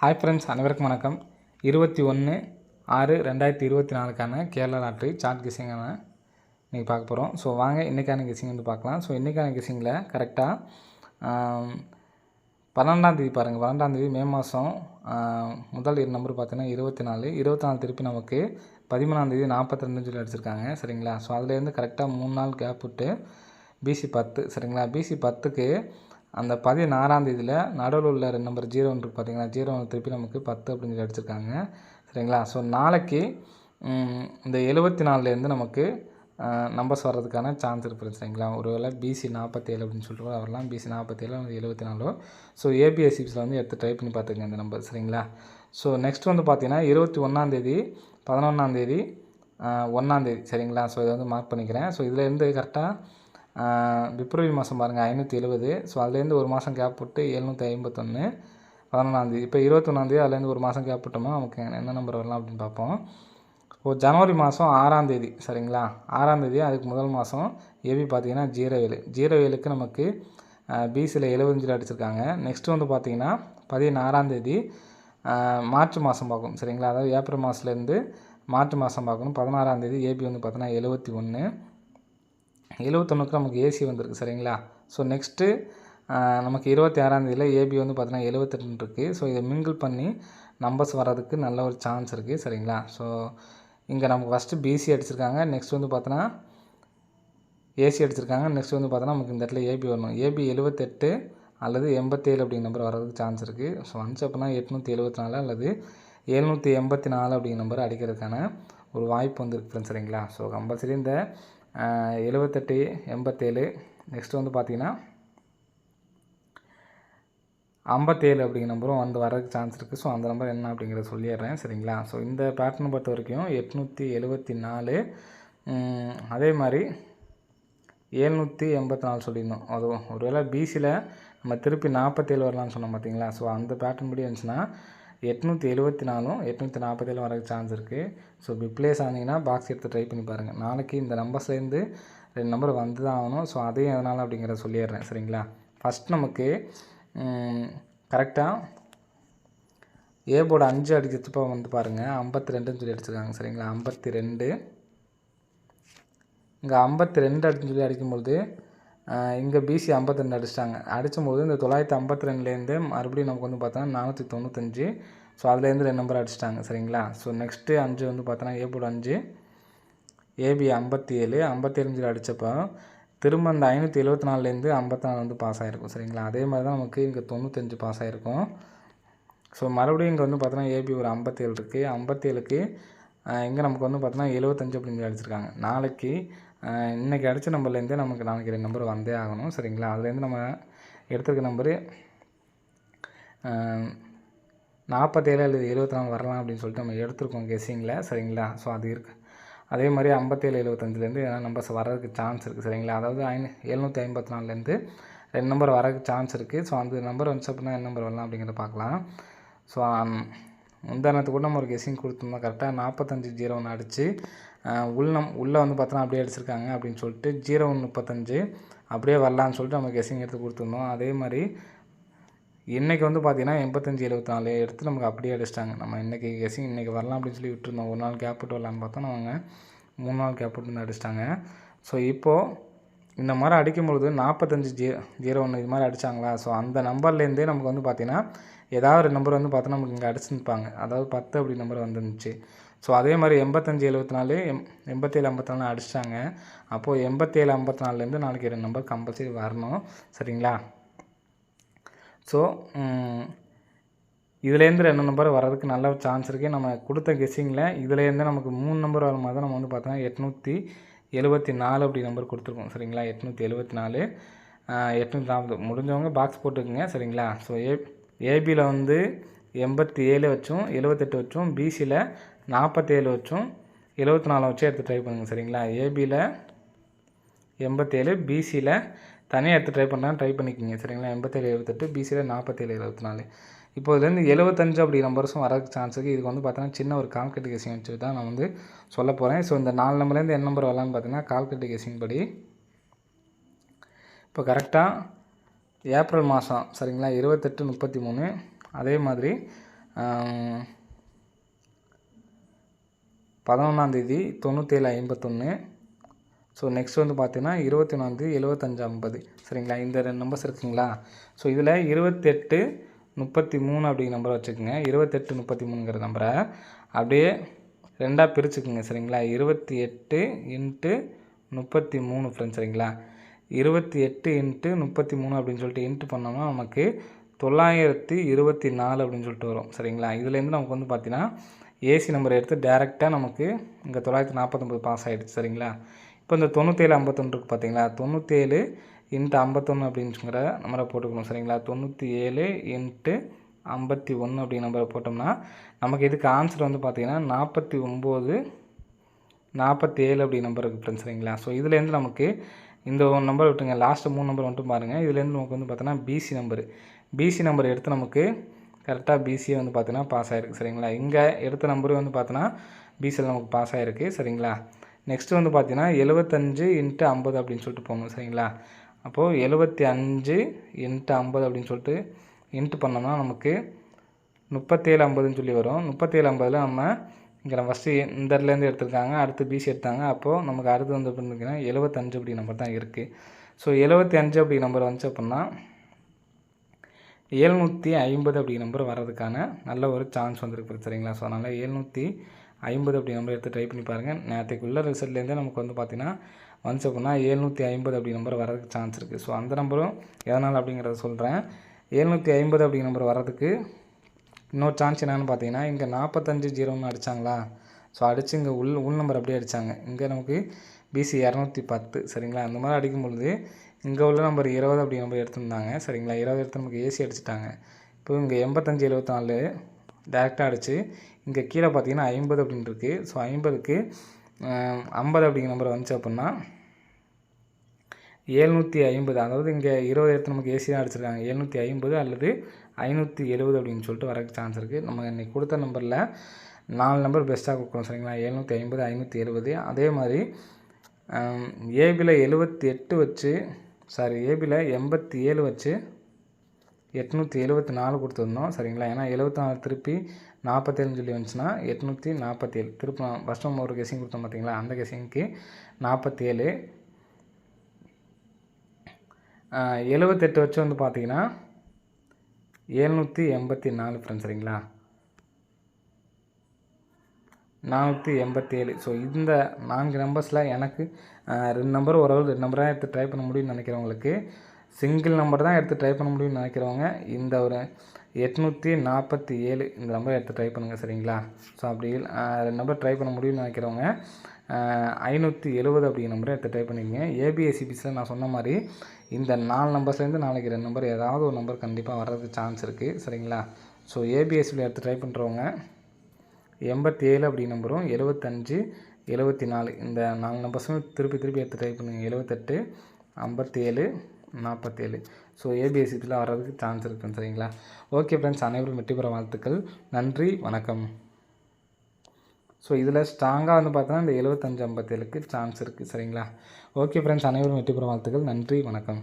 Hi friends அனைவருக்கும் வணக்கம். இருபத்தி ஒன்று ஆறு ரெண்டாயிரத்தி இருபத்தி நாலுக்கான கேரளா லாட்ரி சார்ட் கிசிங்கான இன்றைக்கி பார்க்க போகிறோம் ஸோ வாங்க இன்றைக்கான கிசிங் வந்து பார்க்கலாம். ஸோ இன்றைக்கான கிசிங்கில் கரெக்டாக பன்னெண்டாம் தேதி பாருங்கள் பன்னெண்டாம் தேதி மே மாதம் முதல் இரு நம்பர் பார்த்தீங்கன்னா இருபத்தி நாலு. இருபத்தி நாலு திருப்பி நமக்கு பதிமூணாம் தேதி நாற்பத்தி ரெண்டுன்னு சொல்லி அடிச்சிருக்காங்க. சரிங்களா? ஸோ அதுலேருந்து கரெக்டாக மூணு நாள் கேப் விட்டு பிசி பத்து. சரிங்களா? பிசி பத்துக்கு அந்த பதினாறாம் தேதியில் நடுவில் உள்ள ரெண்டு நம்பர் ஜீரோ ஒன்று பார்த்தீங்கன்னா ஜீரோ ஒன்று திருப்பி நமக்கு பத்து அப்படின்னு சொல்லி அடிச்சிருக்காங்க. சரிங்களா? ஸோ நாளைக்கு இந்த எழுபத்தி நாலுலேருந்து நமக்கு நம்பர்ஸ் வர்றதுக்கான சான்ஸ் இருக்குது சரிங்களா? ஒருவேளை பிசி நாற்பத்தேழு அப்படின்னு சொல்லிட்டு அவர்லாம் வரலாம். பிசி நாற்பத்தேழு எழுபத்தி நாலோ ஸோ ஏபிஎஸ்சிப்ஸில் வந்து எடுத்து ட்ரை பண்ணி பார்த்துக்கங்க இந்த நம்பர் சரிங்களா? ஸோ நெக்ஸ்ட் வந்து பார்த்தீங்கன்னா இருபத்தி ஒன்றாந்தேதி பதினொன்றாந்தேதி ஒன்றாந்தேதி சரிங்களா? ஸோ இதை வந்து மார்க் பண்ணிக்கிறேன். ஸோ இதில் இருந்து கரெக்டாக பிப்ரவரி மாதம் பாருங்கள் ஐநூற்றி எழுபது ஸோ அதுலேருந்து ஒரு மாதம் கேப் போட்டு எழுநூற்றி ஐம்பத்தொன்று பதினொன்றாந்தேதி இப்போ இருபத்தொன்னாந்தேதி அதுலேருந்து ஒரு மாதம் கேப் விட்டோமா நமக்கு என்ன நம்பர் வரலாம் அப்படின்னு பார்ப்போம். இப்போ ஜனவரி மாதம் ஆறாந்தேதி சரிங்களா? ஆறாந்தேதி அதுக்கு முதல் மாதம் ஏபி பார்த்தீங்கன்னா ஜீரோ ஏழு ஜீரோ ஏழுக்கு நமக்கு பிசியில் எழுபத்தஞ்சில் அடிச்சிருக்காங்க. நெக்ஸ்ட்டு வந்து பார்த்தீங்கன்னா பதினாறாந்தேதி மார்ச் மாதம் பார்க்கணும் சரிங்களா? அதாவது ஏப்ரல் மாதத்துலேருந்து மார்ச் மாதம் பார்க்கணும். பதினாறாந்தேதி ஏபி வந்து பார்த்தீங்கன்னா எழுபத்தி ஒன்று எழுவத்தொன்றுக்கு நமக்கு ஏசி வந்திருக்கு சரிங்களா? ஸோ நெக்ஸ்ட்டு நமக்கு இருபத்தி ஆறாந்தேதியில் ஏபி வந்து பார்த்தீங்கன்னா எழுபத்தெட்டு இருக்குது ஸோ இதை மிங்கிள் பண்ணி நம்பர்ஸ் வர்றதுக்கு நல்ல ஒரு சான்ஸ் இருக்குது சரிங்களா? ஸோ இங்கே நமக்கு ஃபஸ்ட்டு பிசி அடிச்சிருக்காங்க. நெக்ஸ்ட் வந்து பார்த்தோன்னா ஏசி அடிச்சிருக்காங்க. நெக்ஸ்ட் வந்து பார்த்தோன்னா நமக்கு இந்த இடத்துல ஏபி வரணும். ஏபி எழுபத்தெட்டு அல்லது எண்பத்தேழு அப்படிங்கிற நம்பர் வர்றதுக்கு சான்ஸ் இருக்குது ஸோ வந்துச்சு அப்படின்னா எட்நூற்றி எழுபத்தி நாலு அல்லது எழுநூற்றி எண்பத்தி நாலு அப்படிங்கிற நம்பர் அடிக்கிறதுக்கான ஒரு வாய்ப்பு வந்து சரிங்களா? ஸோ கம்பல்சரி இந்த எழுபத்தெட்டு எண்பத்தேழு. நெக்ஸ்ட்டு வந்து பார்த்தீங்கன்னா ஐம்பத்தேழு அப்படிங்கிற நம்பரும் வந்து வரதுக்கு சான்ஸ் இருக்குது ஸோ அந்த நம்பர் என்ன அப்படிங்கிறத சொல்லிடுறேன். சரிங்களா? ஸோ இந்த பேட்டர்னை பொறுத்த வரைக்கும் எட்நூற்றி எழுபத்தி நாலு அதே மாதிரி ஏழ்நூற்றி எண்பத்தி நாலு சொல்லியிருந்தோம். அதுவும் ஒருவேளை பிசியில் நம்ம திருப்பி நாற்பத்தேழு வரலாம்னு சொன்னோம் பார்த்தீங்களா? ஸோ அந்த பேட்டர்ன் படி இருந்துச்சுன்னா எட்நூற்றி எழுபத்தி நாலும் எட்நூற்றி நாற்பத்தேழும் வர சான்ஸ் இருக்குது ஸோ பிப்ளேஸ் ஆனீங்கன்னா பாக்ஸ் எடுத்து ட்ரை பண்ணி பாருங்கள் நாளைக்கு இந்த நம்பர்ஸ்லேருந்து ரெண்டு நம்பர் வந்து தான் ஆகணும். ஸோ அதையும் எதனால் அப்படிங்கிறத சொல்லிடுறேன். சரிங்களா? ஃபஸ்ட் நமக்கு கரெக்டாக ஏ போர்டு அஞ்சு அடிக்கிறப்ப வந்து பாருங்கள் ஐம்பத்தி ரெண்டுன்னு சொல்லி அடிச்சிருக்காங்க. சரிங்களா? ஐம்பத்தி ரெண்டு. இங்கே ஐம்பத்தி ரெண்டு அடிச்சுன்னு சொல்லி அடிக்கும்பொழுது இங்கே பிசி ஐம்பத்திரெண்டு அடிச்சிட்டாங்க. அடிக்கும்போது இந்த தொள்ளாயிரத்தி ஐம்பத்தி ரெண்டுலேருந்து மறுபடியும் நமக்கு வந்து பார்த்தோன்னா நானூற்றி தொண்ணூத்தஞ்சு. ஸோ அதுலேருந்து ரெண்டு நம்பர் அடிச்சிட்டாங்க சரிங்களா? ஸோ நெக்ஸ்ட்டு அஞ்சு வந்து பார்த்தோன்னா ஏ அஞ்சு ஏபி ஐம்பத்தி ஏழு ஐம்பத்தி அஞ்சில் அடித்தப்போ திரும்ப அந்த ஐநூற்றி எழுபத்தி நாலுலேருந்து ஐம்பத்தி நாலு வந்து பாஸ் ஆகிருக்கும் சரிங்களா? அதே மாதிரி தான் நமக்கு இங்கே தொண்ணூத்தஞ்சு பாஸ் ஆகிருக்கும் ஸோ மறுபடியும் இங்கே வந்து பார்த்தோன்னா ஏபி ஒரு ஐம்பத்தேழு இருக்குது ஐம்பத்தேழுக்கு இங்கே நமக்கு வந்து பார்த்தோன்னா எழுபத்தஞ்சு அப்படின்னு சொல்லி அடிச்சிருக்காங்க. நாளைக்கு இன்றைக்கி அடித்த நம்பர்லேருந்தே நமக்கு நாளைக்கு ரெண்டு நம்பர் வந்தே ஆகணும் சரிங்களா? அதுலேருந்து நம்ம எடுத்துருக்க நம்பரு நாற்பத்தேழு அல்லது எழுபத்தி நாலு வரலாம் அப்படின்னு சொல்லிட்டு நம்ம எடுத்திருக்கோம் கெஸ்ஸிங்கில் சரிங்களா? ஸோ அது இருக்கு. அதே மாதிரி ஐம்பத்தேழு எழுபத்தஞ்சிலேருந்து ஏன்னா நம்பர்ஸ் வர்றதுக்கு சான்ஸ் இருக்குது சரிங்களா? அதாவது ஐநூ எழுநூற்றி ஐம்பத்தி நாலுலேருந்து ரெண்டு நம்பர் வரதுக்கு சான்ஸ் இருக்குது ஸோ அந்த நம்பர் வந்துச்சு அப்படின்னா என்ன நம்பர் வரலாம் அப்படிங்கிறத பார்க்கலாம். ஸோ முந்தானத்து கூட நம்ம ஒரு கெஸ்ஸிங் கொடுத்துருந்தோம். கரெக்டாக நாற்பத்தஞ்சு ஜீரோ ஒன்று அடித்து உள் நம் உள்ளே வந்து பார்த்தோன்னா அப்படியே அடிச்சிருக்காங்க அப்படின்னு சொல்லிட்டு ஜீரோ ஒன்று முப்பத்தஞ்சு அப்படியே வரலான்னு சொல்லிட்டு நம்ம கெஸ்ஸிங் எடுத்து கொடுத்துருந்தோம். அதே மாதிரி இன்றைக்கி வந்து பார்த்திங்கன்னா எண்பத்தஞ்சு எழுபத்தி நாலு எடுத்து நமக்கு அப்படியே அடிச்சிட்டாங்க. நம்ம இன்றைக்கி கெஸிங் இன்றைக்கி வரலாம் அப்படின்னு சொல்லி விட்டுருந்தோம். ஒரு நாள் கேப் விட்டு வரலான்னு பார்த்தோம். அவங்க மூணு நாள் கேப் விட்டு வந்து அடிச்சிட்டாங்க. ஸோ இப்போது இந்த மாதிரி அடிக்கும்பொழுது நாற்பத்தஞ்சு ஜீ ஜீரோ ஒன்று இது மாதிரி அடித்தாங்களா ஸோ அந்த நம்பர்லேருந்தே நமக்கு வந்து பார்த்தீங்கன்னா ஏதாவது ஒரு நம்பர் வந்து பார்த்தோன்னா நமக்கு இங்கே அடிச்சுருப்பாங்க. அதாவது பத்து அப்படி நம்பர் வந்துருந்துச்சு. ஸோ அதே மாதிரி எண்பத்தஞ்சு எழுபத்தி நாலு எம் எண்பத்தேழு ஐம்பத்தி நாலு அடிச்சிட்டாங்க. அப்போது எண்பத்தேழு ஐம்பத்தி நாலுலேருந்து நாளைக்கு ரெண்டு நம்பர் கம்பல்சரி வரணும். சரிங்களா? ஸோ இதுலேருந்து ரெண்டு நம்பர் வர்றதுக்கு நல்ல சான்ஸ் இருக்குது நம்ம கொடுத்த கெஸ்ஸிங்கில் இதுலேருந்து நமக்கு மூணு நம்பர் வரும்போது தான் நம்ம வந்து பார்த்தோன்னா எட்நூற்றி எழுபத்தி நாலு அப்படி நம்பர் கொடுத்துருக்கோம். சரிங்களா? எட்நூற்றி எழுபத்தி நாலு எட்நூற்றி நாற்பது முடிஞ்சவங்க பாக்ஸ் போட்டுக்குங்க. சரிங்களா? ஸோ ஏ ஏபியில் வந்து எண்பத்தி ஏழு வச்சும் எழுபத்தெட்டு வச்சும் பிசியில் நாற்பத்தேழு வச்சும் எழுபத்தி நாலு வச்சும் எடுத்து ட்ரை பண்ணுங்கள் சரிங்களா? ஏபியில் எண்பத்தேழு பிசியில் தனியாக எடுத்து ட்ரை பண்ணலாம் ட்ரை பண்ணிக்கிங்க சரிங்களா? எண்பத்தேழு எழுபத்தெட்டு பிசியில் நாற்பத்தேழு எழுபத்தி நாலு இப்போ இதுலேருந்து எழுபத்தஞ்சு அப்படி நம்பர்ஸும் வர சான்ஸுக்கு இதுக்கு வந்து பார்த்தீங்கன்னா சின்ன ஒரு கால்குலேட் கேசிங் வச்சு தான் நான் வந்து சொல்ல போகிறேன் ஸோ இந்த நாலு நம்பர்லேருந்து என்ன நம்பர் வரலான்னு பார்த்தீங்கன்னா கால்குலேட் கேசிங் படி இப்போ கரெக்டாக ஏப்ரல் மாதம் சரிங்களா? இருபத்தெட்டு முப்பத்தி மூணு அதே மாதிரி பதினொன்றாந்தேதி தொண்ணூற்றேழு ஐம்பத்தொன்று ஸோ நெக்ஸ்ட் வந்து பார்த்தீங்கன்னா இருபத்தி ஒன்றாந்தேதி எழுபத்தஞ்சு ஐம்பது. சரிங்களா? இந்த ரெண்டு நம்பர்ஸ் இருக்குங்களா? ஸோ இதில் இருபத்தெட்டு முப்பத்தி மூணு அப்படிங்கிற நம்பரை வச்சுக்கோங்க. இருபத்தெட்டு முப்பத்தி மூணுங்கிற நம்பரை அப்படியே ரெண்டாக பிரிச்சுக்குங்க சரிங்களா? இருபத்தி எட்டு இன்ட்டு முப்பத்தி மூணு ஃப்ரெண்ட்ஸ் சரிங்களா? இருபத்தி எட்டு இன்ட்டு முப்பத்தி மூணு அப்படின்னு சொல்லிட்டு இன்ட்டு பண்ணோம்னா நமக்கு தொள்ளாயிரத்தி இருபத்தி நாலு அப்படின்னு சொல்லிட்டு வரும். சரிங்களா? இதுலேருந்து நமக்கு வந்து பார்த்தீங்கன்னா ஏசி நம்பர் எடுத்து டேரெக்டாக நமக்கு இங்கே தொள்ளாயிரத்தி நாற்பத்தொம்பது பாஸ் ஆகிடுச்சு சரிங்களா? இப்போ இந்த தொண்ணூற்றேழு ஐம்பத்தொன்று இருக்குது பார்த்தீங்களா? தொண்ணூற்றேழு இன்ட்டு ஐம்பத்தொன்று அப்படிங்கிற நம்பரை போட்டுக்கணும். சரிங்களா? தொண்ணூற்றி ஏழு இன்ட்டு ஐம்பத்தி ஒன்று அப்படிங்கிற நம்பரை போட்டோம்னா நமக்கு இதுக்கு ஆன்சர் வந்து பார்த்திங்கன்னா நாற்பத்தி ஒம்பது நாற்பத்தி ஏழு அப்படி நம்பர் இருக்குது ஃப்ரெண்ட்ஸ் சரிங்களா? ஸோ இதுலேருந்து நமக்கு இந்த நம்பர் விட்டுங்க லாஸ்ட்டு மூணு நம்பர் மட்டும் பாருங்கள் இதுலேருந்து நமக்கு வந்து பார்த்தோன்னா பிசி நம்பரு பிசி நம்பர் எடுத்து நமக்கு கரெக்டாக பிசியை வந்து பார்த்தீங்கன்னா பாஸ் ஆகிருக்கு சரிங்களா? இங்கே எடுத்த நம்பரும் வந்து பார்த்தோன்னா பிசியில் நமக்கு பாஸ் ஆகிருக்கு சரிங்களா? நெக்ஸ்ட்டு வந்து பார்த்தீங்கன்னா எழுபத்தஞ்சு இன்ட்டு ஐம்பது அப்படின்னு சொல்லிட்டு போகணும். சரிங்களா? அப்போது எழுபத்தி அஞ்சு இன்ட்டு ஐம்பது அப்படின்னு சொல்லிட்டு இன்ட்டு பண்ணோம்னா நமக்கு முப்பத்தேழு ஐம்பதுன்னு சொல்லி வரும். முப்பத்தேழு ஐம்பதில் நம்ம இங்கே நம்ம ஃபஸ்ட்டு இந்த இடத்துலேருந்து எடுத்திருக்காங்க அடுத்து பிசி எடுத்தாங்க. அப்போது நமக்கு அடுத்து வந்து பார்த்தீங்கன்னா எழுபத்தஞ்சு அப்படி நம்பர் தான் இருக்குது ஸோ எழுபத்தி அஞ்சு அப்படி நம்பர் வந்துச்சு அப்படின்னா ஏழ்நூற்றி ஐம்பது அப்படி நம்பர் வர்றதுக்கான நல்ல ஒரு சான்ஸ் வந்துருக்கு சரிங்களா? ஸோ அதனால் எழுநூற்றி ஐம்பது அப்படி நம்பர் எடுத்து ட்ரை பண்ணி பாருங்கள் நேற்றுக்குள்ள ரிசல்ட்லேருந்தே நமக்கு வந்து பார்த்திங்கன்னா வந்துச்சு அப்படின்னா ஏழ்நூற்றி ஐம்பது அப்படி நம்பர் வரதுக்கு சான்ஸ் இருக்குது ஸோ அந்த நம்பரும் எதனால் அப்படிங்கிறத சொல்கிறேன் எழுநூற்றி ஐம்பது அப்படி நம்பர் வரதுக்கு இன்னொரு சான்ஸ் என்னென்னு பார்த்தீங்கன்னா இங்கே நாற்பத்தஞ்சு ஜீரோன்னு அடித்தாங்களா ஸோ அடித்து இங்கே உள் உள் நம்பர் அப்படியே அடித்தாங்க இங்கே நமக்கு பிசி இரநூத்தி பத்து சரிங்களா? அந்த மாதிரி அடிக்கும் பொழுது இங்கே உள்ள நம்பர் இருபது அப்படி நம்பர் எடுத்திருந்தாங்க. சரிங்களா? இருபது எடுத்து நமக்கு ஏசி அடிச்சிட்டாங்க. இப்போ இங்கே எண்பத்தஞ்சு எழுபத்தி நாலு டேரெக்டாக அடித்து இங்கே கீழே பார்த்தீங்கன்னா ஐம்பது அப்படின்னு இருக்குது ஸோ ஐம்பதுக்கு ஐம்பது அப்படிங்கிற நம்பர் வந்துச்சு அப்படின்னா ஏழ்நூற்றி ஐம்பது. அதாவது இங்கே இருபது இடத்துல நமக்கு ஏசி தான் அடிச்சிருக்காங்க. ஏழ்நூற்றி ஐம்பது அல்லது ஐநூற்றி எழுபது அப்படின்னு சொல்லிட்டு வரக்கு சான்ஸ் இருக்குது நம்ம இன்றைக்கி கொடுத்த நம்பரில் நாலு நம்பர் பெஸ்ட்டாக கொடுக்குறோம் சரிங்களா? எழுநூற்றி ஐம்பது ஐநூற்றி எழுபது அதே மாதிரி ஏபியில் எழுபத்தி எட்டு வச்சு சாரி ஏபியில் எண்பத்தி ஏழு வச்சு எட்நூற்றி எழுபத்தி நாலு கொடுத்துருந்தோம் சரிங்களா? ஏன்னா எழுபத்தி நாலு திருப்பி நாற்பத்தேழுன்னு சொல்லி வந்துச்சுன்னா எட்நூற்றி நாற்பத்தி ஏழு திருப்பி நான் ஃபஸ்ட் நம்ம ஒரு கெசிங் கொடுத்தோம் பார்த்தீங்களா அந்த கெசிங்க்கு நாற்பத்தி ஏழு எழுபத்தெட்டு வச்சு வந்து பார்த்தீங்கன்னா எழுநூற்றி எண்பத்தி நாலு ஃப்ரெண்ட்ஸ் சரிங்களா? நானூற்றி எண்பத்தி ஏழு. ஸோ இந்த நான்கு நம்பர்ஸில் எனக்கு ரெண்டு நம்பர் ஓரளவு ரெண்டு நம்பராக எடுத்து ட்ரை பண்ண முடியும்னு நினைக்கிறவங்களுக்கு சிங்கிள் நம்பர் தான் எடுத்து ட்ரை பண்ண முடியும்னு நினைக்கிறவங்க இந்த ஒரு எட்நூற்றி நாற்பத்தி ஏழு இந்த நம்பர் எடுத்து ட்ரை பண்ணுங்கள் சரிங்களா? ஸோ அப்படி ரெண்டு நம்பர் ட்ரை பண்ண முடியும்னு நினைக்கிறவங்க ஐநூற்றி எழுபது அப்படிங்கிற நம்பரை எடுத்து ட்ரை பண்ணிக்கங்க. ஏபிஎஸ்சிபிஸில் நான் சொன்ன மாதிரி இந்த நாலு நம்பர்ஸ்லேருந்து நாளைக்கு ரெண்டு நம்பர் ஏதாவது ஒரு நம்பர் கண்டிப்பாக வர்றதுக்கு சான்ஸ் இருக்குது சரிங்களா? ஸோ ஏபிஎஸ்சியில் எடுத்து ட்ரை பண்ணுறவங்க எண்பத்தி ஏழு அப்படி நம்பரும் எழுபத்தஞ்சு எழுபத்தி நாலு இந்த நாலு நம்பர்ஸும் திருப்பி திருப்பி எடுத்து ட்ரை பண்ணுங்கள் எழுபத்தெட்டு ஐம்பத்தி ஏழு நாற்பத்தேழு ஸோ ஏபிஎஸ் இதில் வர்றதுக்கு சான்ஸ் இருக்குன்னு சரிங்களா? ஓகே ஃப்ரெண்ட்ஸ் அனைவரும் வெற்றி பெற வாழ்த்துக்கள். நன்றி வணக்கம். ஸோ இதில் ஸ்ட்ராங்காக வந்து பார்த்தோன்னா இந்த எழுபத்தஞ்சு ஐம்பத்தேழுக்கு சான்ஸ் இருக்குது சரிங்களா? ஓகே ஃப்ரெண்ட்ஸ் அனைவரும் வெற்றி பெற வாழ்த்துக்கள். நன்றி. வணக்கம்.